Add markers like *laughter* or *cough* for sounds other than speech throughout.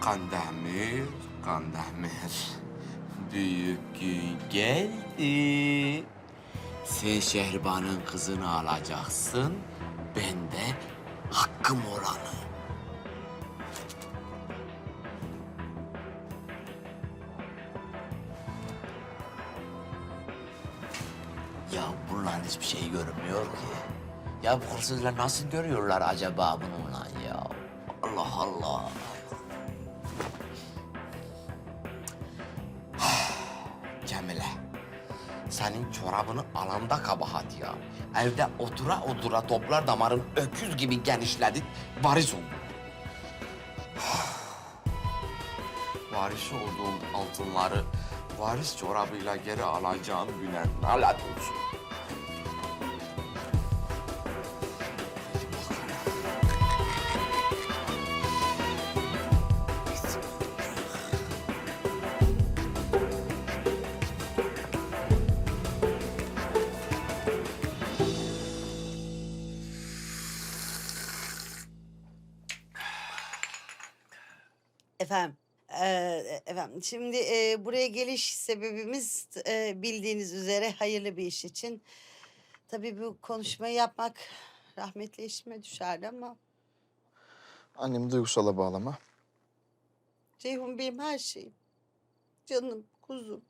Kandemir, Kandemir. Büyük gün geldi. Sen Şehriban'ın kızını alacaksın. Ben de hakkım olanı. Hiçbir şey görünmüyor ki. Ya bu hırsızlar nasıl görüyorlar acaba bununla ya? Allah Allah. *sighs* Cemile, senin çorabını alanda kabahat ya. Evde otura otura toplar damarın öküz gibi genişledi, varis oldu. *sighs* varis olduğum altınları varis çorabıyla geri alacağım güne nalet olsun. Efendim, eee, efendim şimdi eee, buraya geliş sebebimiz eee, bildiğiniz üzere hayırlı bir iş için. Tabii bu konuşmayı yapmak rahmetli eşime düşerdi ama Annemi duygusala bağlama. Ceyhun benim her şeyim. Canım, kuzum.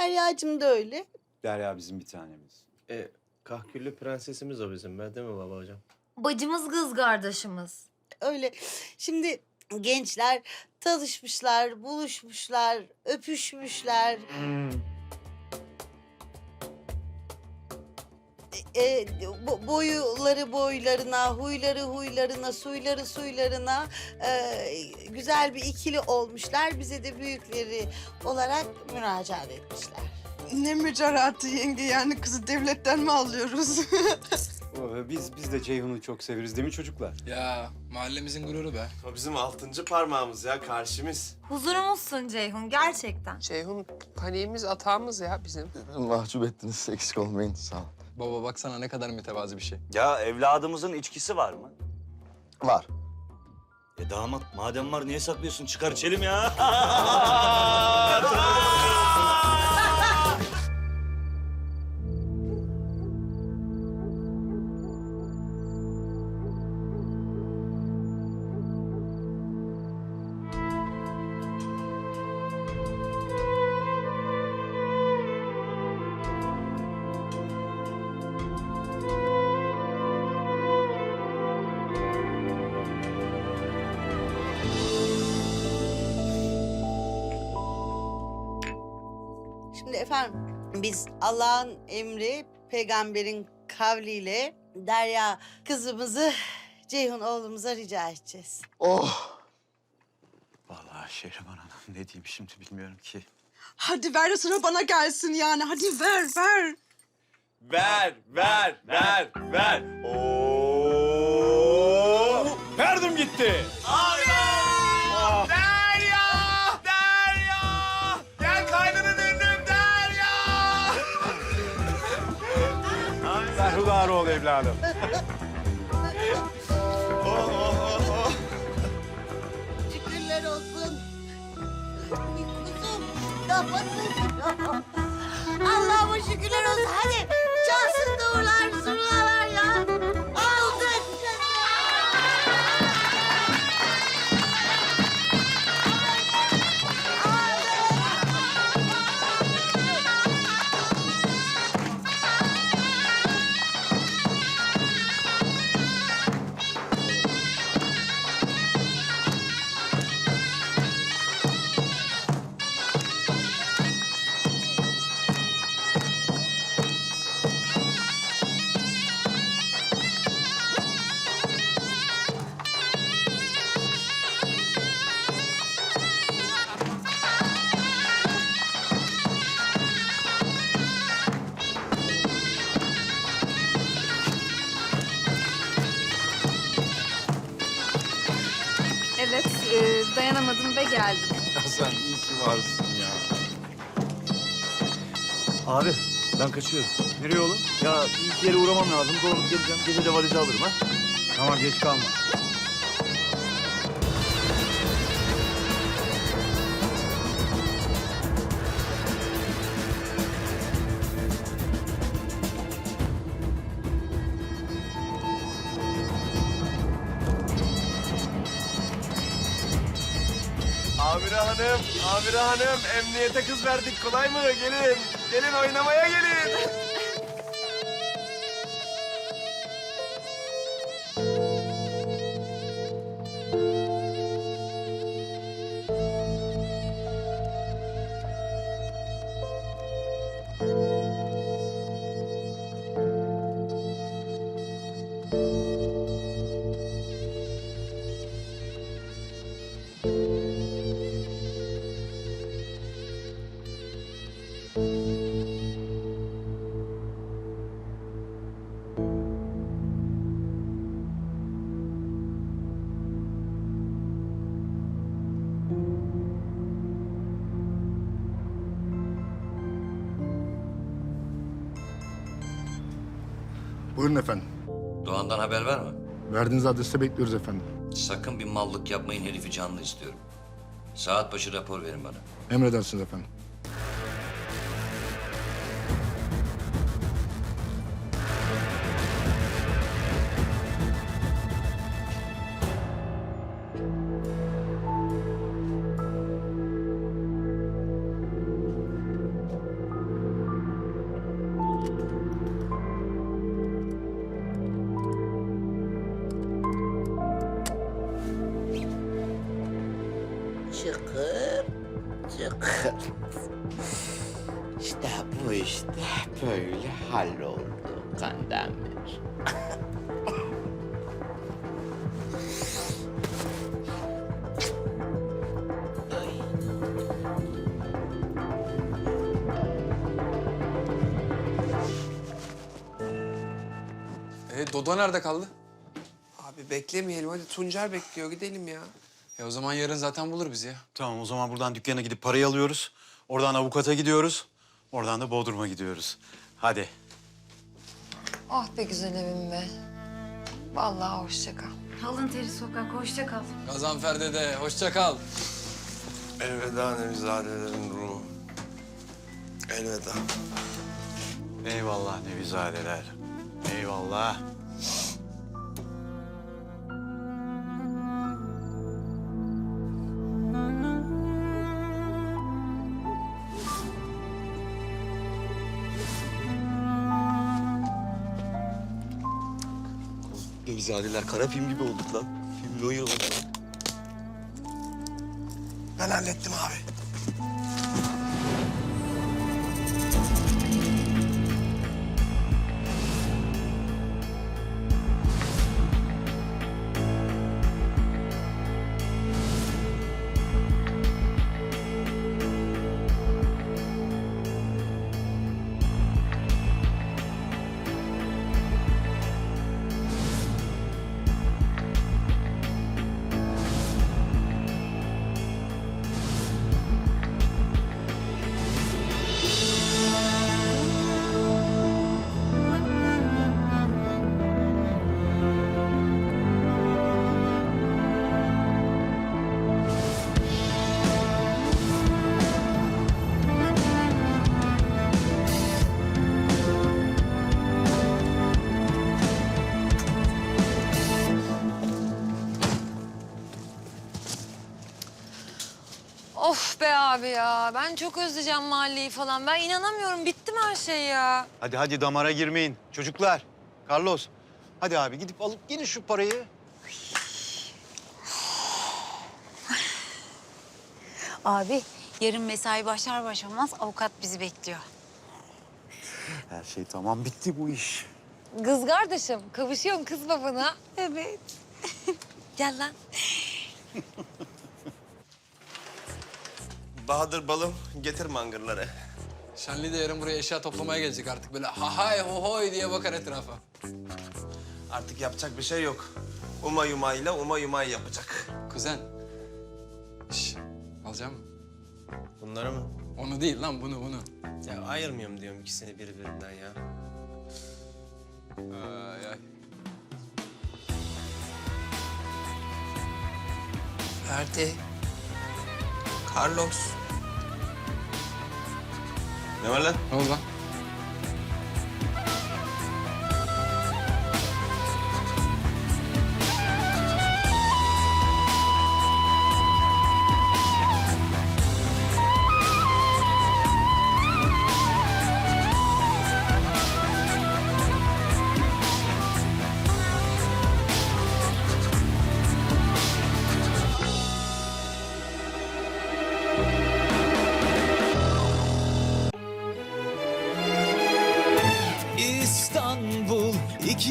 Derya'cığım da öyle. Derya bizim bir tanemiz. E, kahküllü prensesimiz o bizim be değil mi baba hocam? Bacımız kız kardeşimiz. Öyle. Şimdi gençler tanışmışlar, buluşmuşlar, öpüşmüşler. E, e, bo- boyuları boylarına, huyları huylarına, suyları suylarına e, güzel bir ikili olmuşlar. Bize de büyükleri olarak müracaat etmişler. Ne mücadele yenge yani kızı devletten mi alıyoruz? *laughs* Oo, Biz biz de Ceyhun'u çok severiz değil mi çocuklar? Ya mahallemizin gururu be. O bizim altıncı parmağımız ya karşımız. Huzurumuzsun Ceyhun gerçekten. Ceyhun paniğimiz atağımız ya bizim. Mahcup ettiniz. Eksik olmayın. Sağ ol. Baba baksana ne kadar mütevazi bir şey. Ya evladımızın içkisi var mı? Var. E damat madem var niye saklıyorsun? Çıkar içelim ya. *laughs* efendim biz Allah'ın emri, peygamberin kavliyle Derya kızımızı Ceyhun oğlumuza rica edeceğiz. Oh! Vallahi Şehriban Hanım ne diyeyim şimdi bilmiyorum ki. Hadi ver de sıra bana gelsin yani. Hadi ver ver. Ver, ver, ver, ver. Oo! Verdim gitti. Derya! Berhudar ol evladım. Şükürler olsun. Kuzum, damatım. Allah'ıma şükürler olsun. Hadi dayanamadım ve geldim. Hasan iyi ki varsın ya. Abi ben kaçıyorum. Nereye oğlum? Ya iki yere uğramam lazım. Doğru geleceğim. Gece de valizi alırım ha. Tamam geç kalma. Hanım, Amire hanım. Emniyete kız verdik. Kolay mı? Gelin. Gelin oynamaya gelin. Buyurun efendim. Doğan'dan haber var mı? Verdiğiniz adreste bekliyoruz efendim. Sakın bir mallık yapmayın herifi canlı istiyorum. Saat başı rapor verin bana. Emredersiniz efendim. Çıkır, çıkır. İşte bu işte böyle halloldu Kandemir. E Dodo nerede kaldı? Abi beklemeyelim hadi Tuncer bekliyor gidelim ya. E o zaman yarın zaten bulur bizi ya. Tamam o zaman buradan dükkana gidip parayı alıyoruz. Oradan avukata gidiyoruz. Oradan da Bodrum'a gidiyoruz. Hadi. Ah be güzel evim be. Vallahi hoşça kal. Alın teri sokak, hoşça kal. Gazanfer dede hoşça kal. Elveda Nevizadelerin ruhu. Elveda. Eyvallah Nevizadeler. Eyvallah. Nevizadeler kara film gibi olduk lan. Film oyun oldu. Ben hallettim abi. Of be abi ya. Ben çok özleyeceğim mahalleyi falan. Ben inanamıyorum. Bitti mi her şey ya? Hadi hadi damara girmeyin. Çocuklar, Carlos. Hadi abi gidip alıp gelin şu parayı. *sighs* Abi yarın mesai başlar başlamaz avukat bizi bekliyor. Her şey tamam bitti bu iş. Kız kardeşim, kavuşuyorsun kız babana. Evet. *laughs* Gel lan. *laughs* Bahadır balım getir mangırları. Şenli de yarın buraya eşya toplamaya gelecek artık böyle ha hay ho hoy diye bakar etrafa. Artık yapacak bir şey yok. Uma yuma ile uma yumayı yapacak. Kuzen. Şş, alacağım mı? Bunları mı? Onu değil lan bunu bunu. Ya ayırmıyorum diyorum ikisini birbirinden ya. Ay ay. Ferdi. Carlos. Ne var lan? Ne oldu lan?